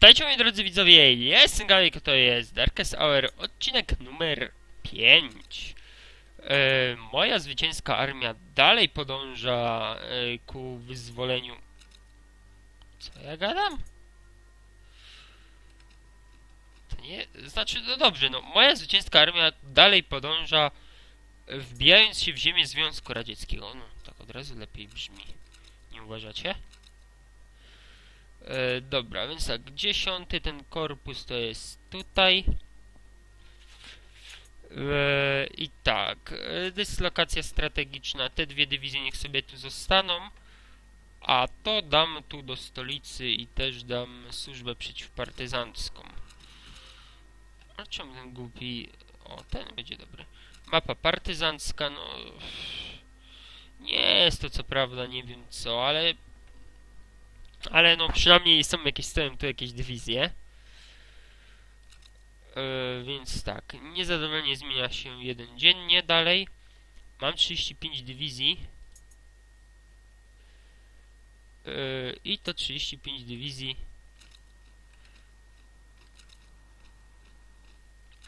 Witajcie moi drodzy widzowie, jestem Galik, to jest Darkest Hour, odcinek numer 5. E, moja zwycięska armia dalej podąża e, ku wyzwoleniu... Co ja gadam? To nie... Znaczy, no dobrze, no moja zwycięska armia dalej podąża e, wbijając się w ziemię Związku Radzieckiego. No, tak od razu lepiej brzmi. Nie uważacie? E, dobra, więc tak, dziesiąty ten korpus to jest tutaj. E, I tak, e, dyslokacja strategiczna, te dwie dywizje niech sobie tu zostaną. A to dam tu do stolicy i też dam służbę przeciwpartyzancką. A czemu ten głupi... O, ten będzie dobry. Mapa partyzancka, no... Nie jest to co prawda, nie wiem co, ale ale no przynajmniej są jakieś, stoją tu jakieś dywizje. Yy, więc tak, niezadowolenie zmienia się jeden dziennie dalej. Mam 35 dywizji. Yy, I to 35 dywizji.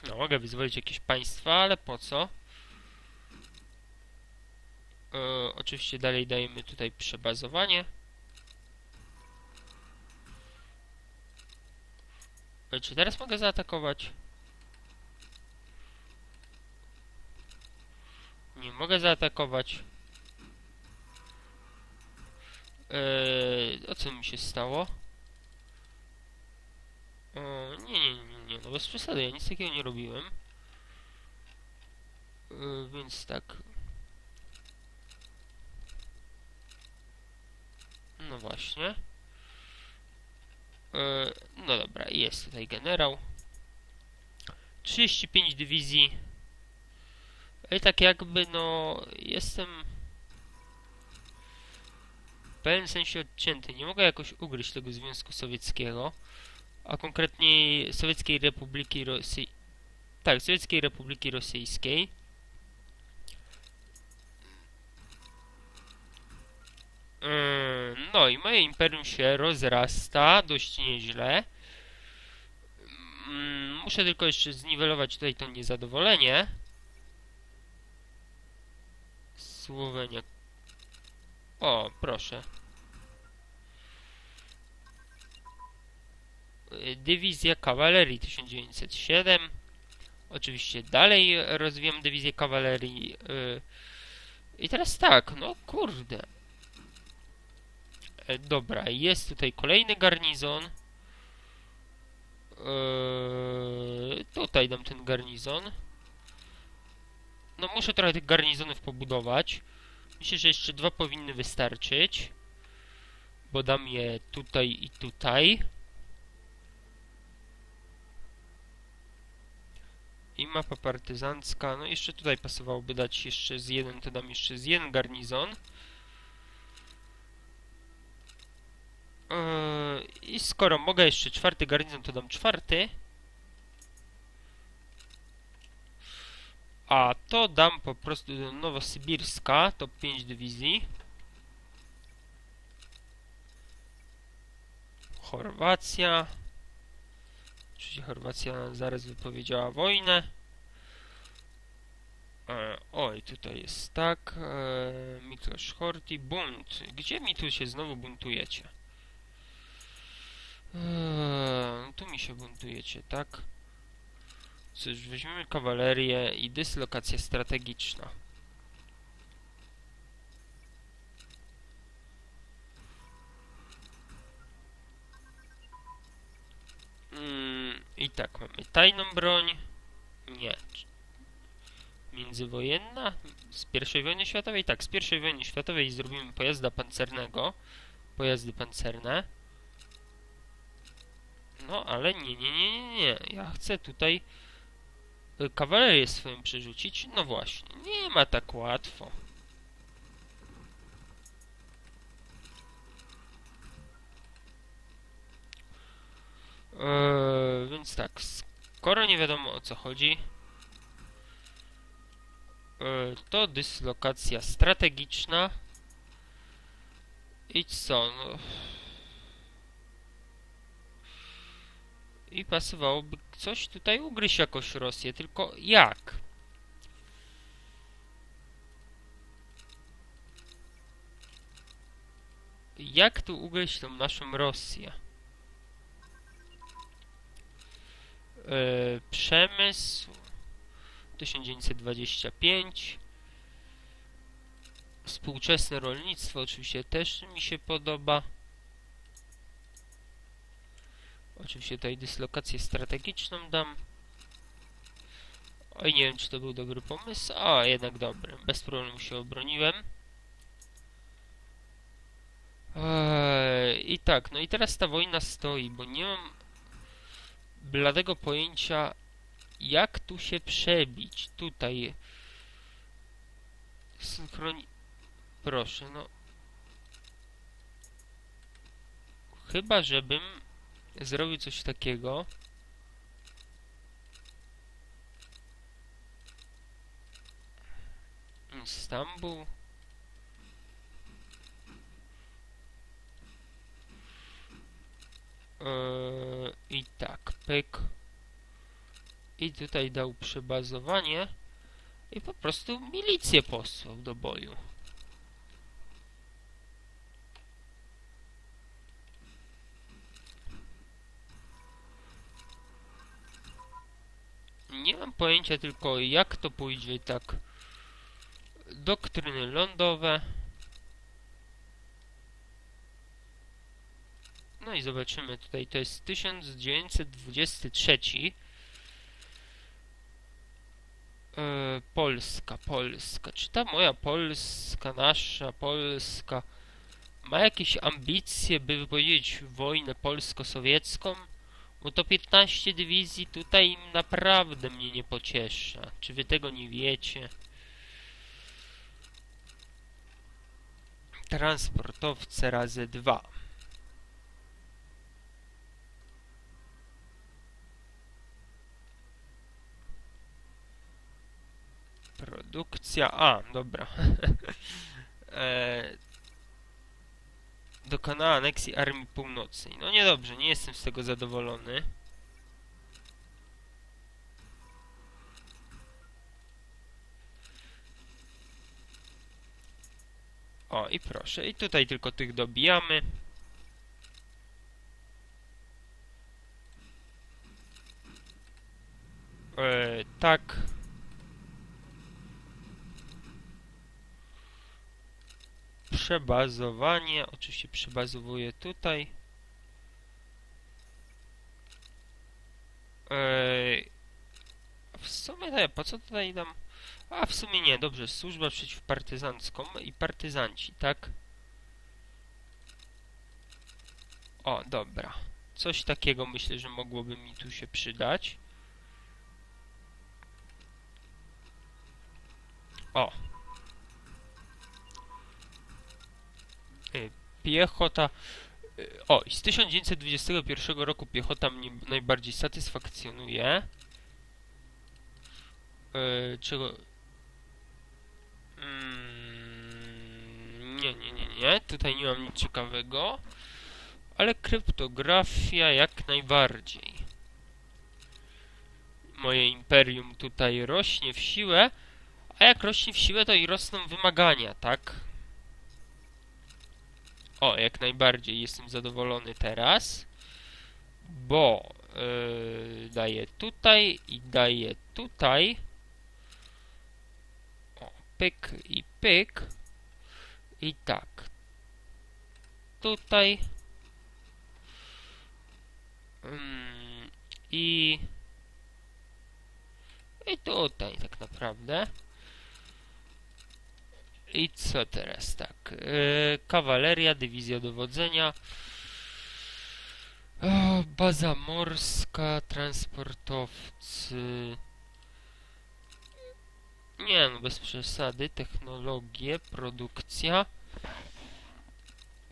No, mogę wyzwolić jakieś państwa, ale po co? Yy, oczywiście dalej dajemy tutaj przebazowanie. Czy teraz mogę zaatakować? Nie mogę zaatakować. Eee, o co mi się stało? O, nie, nie, nie, nie, no bez przesady, ja nic takiego nie robiłem. Eee, więc tak. No właśnie. E, no dobra, jest tutaj generał. 35 dywizji. I tak jakby, no, jestem w pewnym sensie odcięty. Nie mogę jakoś ugryźć tego Związku Sowieckiego, a konkretnie Sowieckiej Republiki Rosji... Tak, Sowieckiej Republiki Rosyjskiej. No i moje imperium się rozrasta dość nieźle. Mm, Muszę tylko jeszcze zniwelować tutaj to niezadowolenie. Słowenia. O, proszę. Dywizja kawalerii 1907. Oczywiście dalej rozwijam dywizję kawalerii. yy. I teraz tak, no kurde. E, Dobra, jest tutaj kolejny garnizon. Eee, tutaj dam ten garnizon. No muszę trochę tych garnizonów pobudować. Myślę, że jeszcze dwa powinny wystarczyć. Bo dam je tutaj i tutaj. I mapa partyzancka. No jeszcze tutaj pasowałoby dać jeszcze z jeden, to dam jeszcze z jeden garnizon. Yy, I skoro mogę jeszcze czwarty garnizon, to dam czwarty. A to dam po prostu do Nowosybirska, to 5 dywizji. Chorwacja. Oczywiście Chorwacja zaraz wypowiedziała wojnę. E, oj, tutaj jest tak. E, Miklosz Horty, bunt. Gdzie mi tu się znowu buntujecie? Eee, tu mi się buntujecie, tak? Cóż, weźmiemy kawalerię i dyslokacja strategiczna. Mm, I tak, mamy tajną broń. Nie. Międzywojenna? Z pierwszej wojny światowej? Tak, z pierwszej wojny światowej zrobimy pojazda pancernego. Pojazdy pancerne. No, ale nie, nie, nie, nie, nie. Ja chcę tutaj y, kawalerię swoją przerzucić. No właśnie, nie ma tak łatwo. Eee, więc tak, skoro nie wiadomo o co chodzi, eee, to dyslokacja strategiczna. I co? No, I pasowałoby coś tutaj ugryźć jakoś Rosję, tylko jak? Jak tu ugryźć tą naszą Rosję? E, przemysł 1925 Współczesne rolnictwo oczywiście też mi się podoba. Oczywiście tutaj dyslokację strategiczną dam. Oj, nie wiem, czy to był dobry pomysł. A, jednak dobry. Bez problemu się obroniłem. I tak, no i teraz ta wojna stoi, bo nie mam bladego pojęcia, jak tu się przebić. Tutaj synchroni... Proszę, no... Chyba, żebym zrobił coś takiego. Istanbul. Eee, I tak, pyk. I tutaj dał przebazowanie. I po prostu milicję posłał do boju. Nie mam pojęcia tylko jak to pójdzie tak. Doktryny lądowe. No i zobaczymy tutaj, to jest 1923. E, Polska, Polska. Czy ta moja Polska, nasza Polska ma jakieś ambicje, by wypowiedzieć wojnę polsko-sowiecką? Bo to 15 dywizji tutaj naprawdę mnie nie pociesza. Czy wy tego nie wiecie? Transportowce razy dwa. Produkcja... A, dobra. e, dokonała aneksji Armii Północnej. No niedobrze, nie jestem z tego zadowolony. O, i proszę. I tutaj tylko tych dobijamy. E, tak. Przebazowanie. Oczywiście przebazowuję tutaj. W sumie ja, po co tutaj dam? A w sumie nie, dobrze, służba przeciwpartyzancką i partyzanci, tak? O, dobra. Coś takiego myślę, że mogłoby mi tu się przydać. O, piechota. Y, o, z 1921 roku piechota mnie najbardziej satysfakcjonuje. Yy, czego... Mm, nie, nie, nie, nie. Tutaj nie mam nic ciekawego. Ale kryptografia jak najbardziej. Moje imperium tutaj rośnie w siłę. A jak rośnie w siłę, to i rosną wymagania, tak? O, jak najbardziej jestem zadowolony teraz, bo yy, daję tutaj i daję tutaj. O, pyk i pyk. I tak. Tutaj. Mm, I... I tutaj tak naprawdę. I co teraz? Tak. Yy, kawaleria, dywizja dowodzenia. O, baza morska, transportowcy. Nie no, bez przesady. Technologie, produkcja.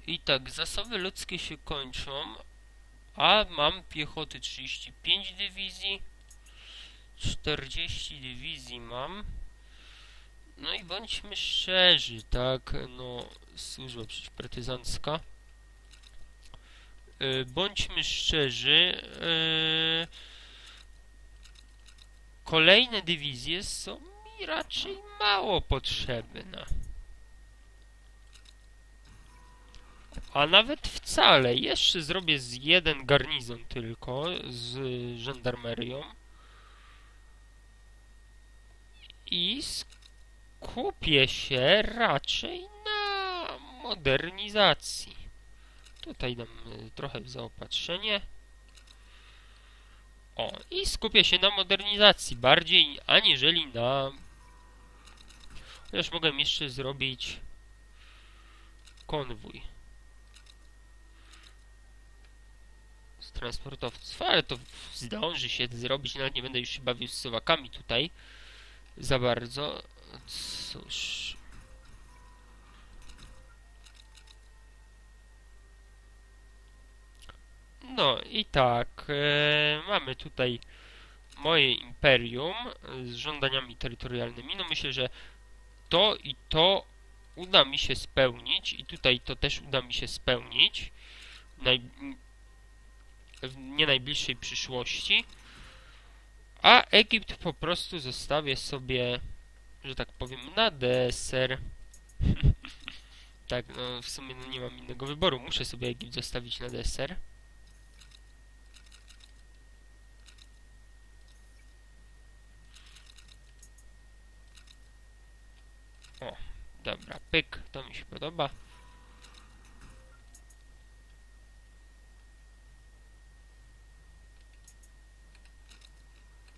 I tak, zasoby ludzkie się kończą. A mam piechoty 35 dywizji. 40 dywizji mam. No i bądźmy szczerzy, tak, no, służba przeciwpartyzancka. y, bądźmy szczerzy, y, kolejne dywizje są mi raczej mało potrzebne. A nawet wcale. Jeszcze zrobię z jeden garnizon tylko z żandarmerią. I skupię się raczej na modernizacji. Tutaj dam y, trochę w zaopatrzenie. O, i skupię się na modernizacji bardziej aniżeli na... Chociaż mogę jeszcze zrobić konwój. Z transportowców, ale to zdąży się zrobić, nawet nie będę już się bawił z suwakami tutaj za bardzo. Cóż... No i tak, e, mamy tutaj moje imperium z żądaniami terytorialnymi. No myślę, że to i to uda mi się spełnić i tutaj to też uda mi się spełnić Naj... w nie najbliższej przyszłości. A Egipt po prostu zostawię sobie, że tak powiem, na deser. tak, no w sumie no, nie mam innego wyboru. Muszę sobie Egipt zostawić na deser. O, dobra, pyk, to mi się podoba.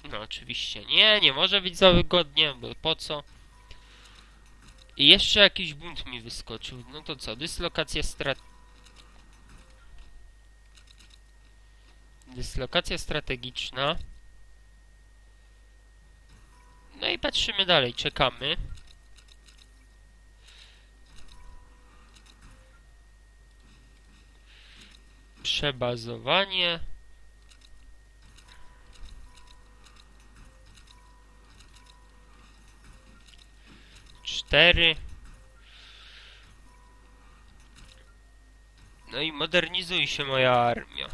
No oczywiście nie, nie może być za wygodnie, bo po co? I jeszcze jakiś bunt mi wyskoczył. No to co, dyslokacja strat... Dyslokacja strategiczna. No i patrzymy dalej, czekamy. Przebazowanie. Cztery. No i modernizuj się moja armia.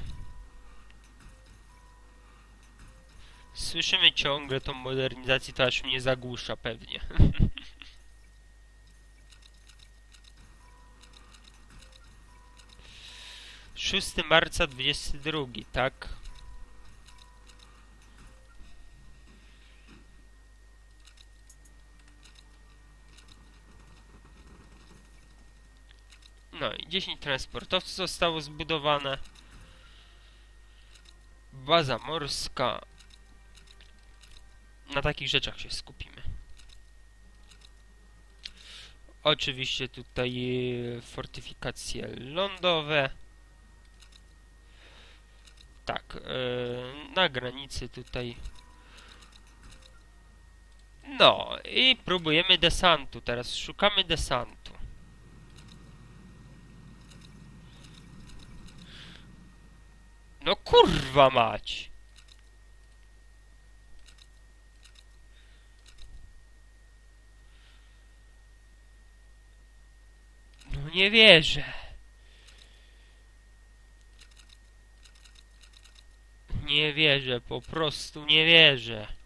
Słyszymy ciągle tą modernizację, to aż mnie zagłusza pewnie. 6 marca 22, tak? No i 10 transportowców zostało zbudowane. Baza morska. Na takich rzeczach się skupimy. Oczywiście tutaj e, fortyfikacje lądowe. Tak, yy, na granicy tutaj. No i próbujemy desantu. Teraz szukamy desantu. No kurwa mać! No nie wierzę. Nie wierzę, po prostu nie wierzę.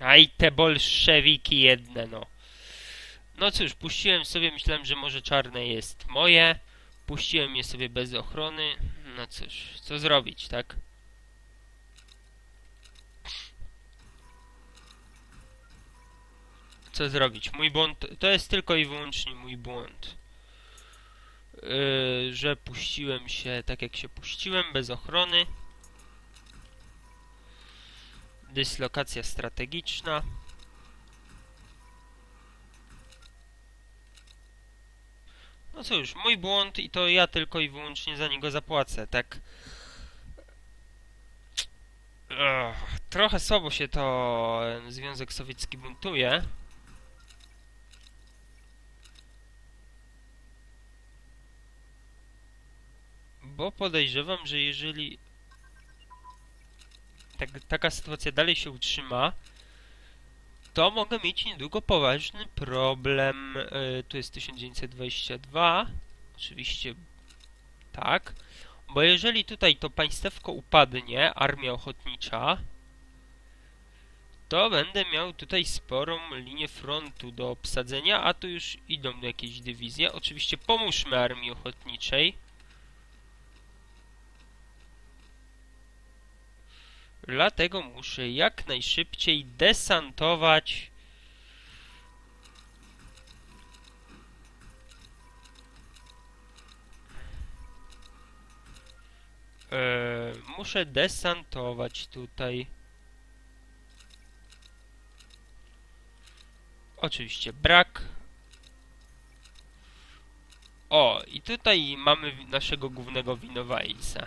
Aj te bolszewiki jedne, no. No cóż, puściłem sobie, myślałem, że może czarne jest moje. Puściłem je sobie bez ochrony. No cóż, co zrobić, tak? co zrobić. Mój błąd, to jest tylko i wyłącznie mój błąd. Yy, że puściłem się tak jak się puściłem, bez ochrony. Dyslokacja strategiczna. No cóż, mój błąd i to ja tylko i wyłącznie za niego zapłacę, tak? Trochę słabo się to Związek Sowiecki buntuje. Bo podejrzewam, że jeżeli tak, taka sytuacja dalej się utrzyma, to mogę mieć niedługo poważny problem. E, tu jest 1922. Oczywiście tak. Bo jeżeli tutaj to państewko upadnie, armia ochotnicza, to będę miał tutaj sporą linię frontu do obsadzenia, a tu już idą jakieś dywizje. Oczywiście pomóżmy armii ochotniczej. Dlatego muszę jak najszybciej desantować Eee, muszę desantować tutaj. Oczywiście brak. O, i tutaj mamy naszego głównego winowajcę.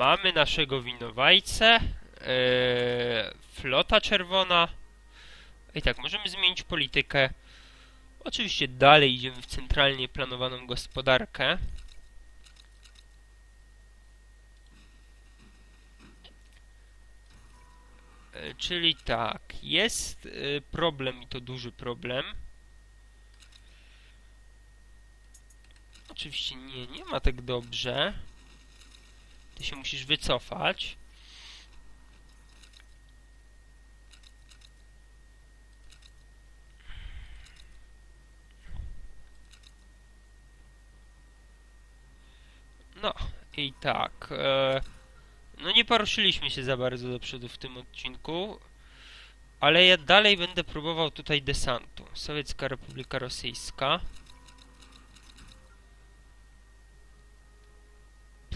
Mamy naszego winowajcę. Eee, flota czerwona. I tak, możemy zmienić politykę. Oczywiście dalej idziemy w centralnie planowaną gospodarkę. E, czyli tak, jest e, problem i to duży problem. Oczywiście nie, nie ma tak dobrze. Ty się musisz wycofać. No i tak. E, no nie poruszyliśmy się za bardzo do przodu w tym odcinku. Ale ja dalej będę próbował tutaj desantu. Sowiecka Republika Rosyjska.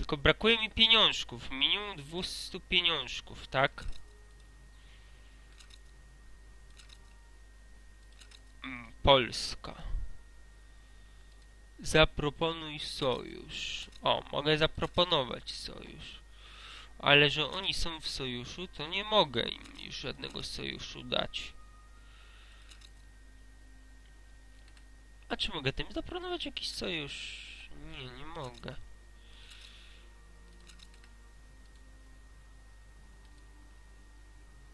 Tylko brakuje mi pieniążków. Minimum 200 pieniążków, tak? Mm, Polska. Zaproponuj sojusz. O, mogę zaproponować sojusz. Ale że oni są w sojuszu, to nie mogę im już żadnego sojuszu dać. A czy mogę tym zaproponować jakiś sojusz? Nie, nie mogę.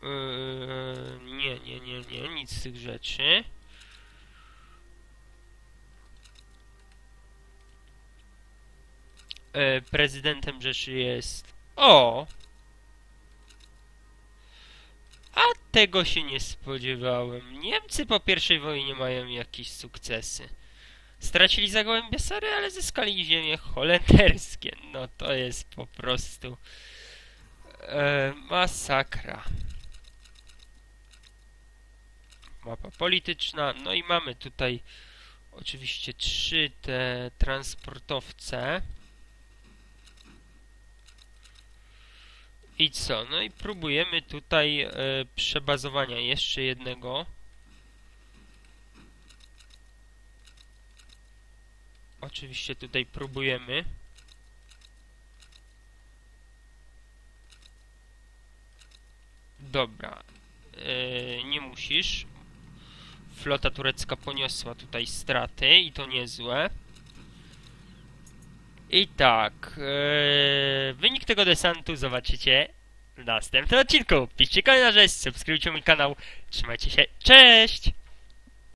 Yy, nie, nie, nie, nie, nic z tych rzeczy. e, prezydentem Rzeszy jest... O! A tego się nie spodziewałem. Niemcy po pierwszej wojnie mają jakieś sukcesy. Stracili Zagłębie Sary, ale zyskali ziemie holenderskie. No to jest po prostu... E, masakra. Mapa polityczna. No i mamy tutaj oczywiście trzy te transportowce. I co? No i próbujemy tutaj e, przebazowania jeszcze jednego. Oczywiście tutaj próbujemy. Dobra. E, nie musisz. Flota turecka poniosła tutaj straty i to niezłe. I tak, ee, wynik tego desantu zobaczycie w następnym odcinku. Piszcie komentarze, subskrybujcie mój kanał. Trzymajcie się, cześć!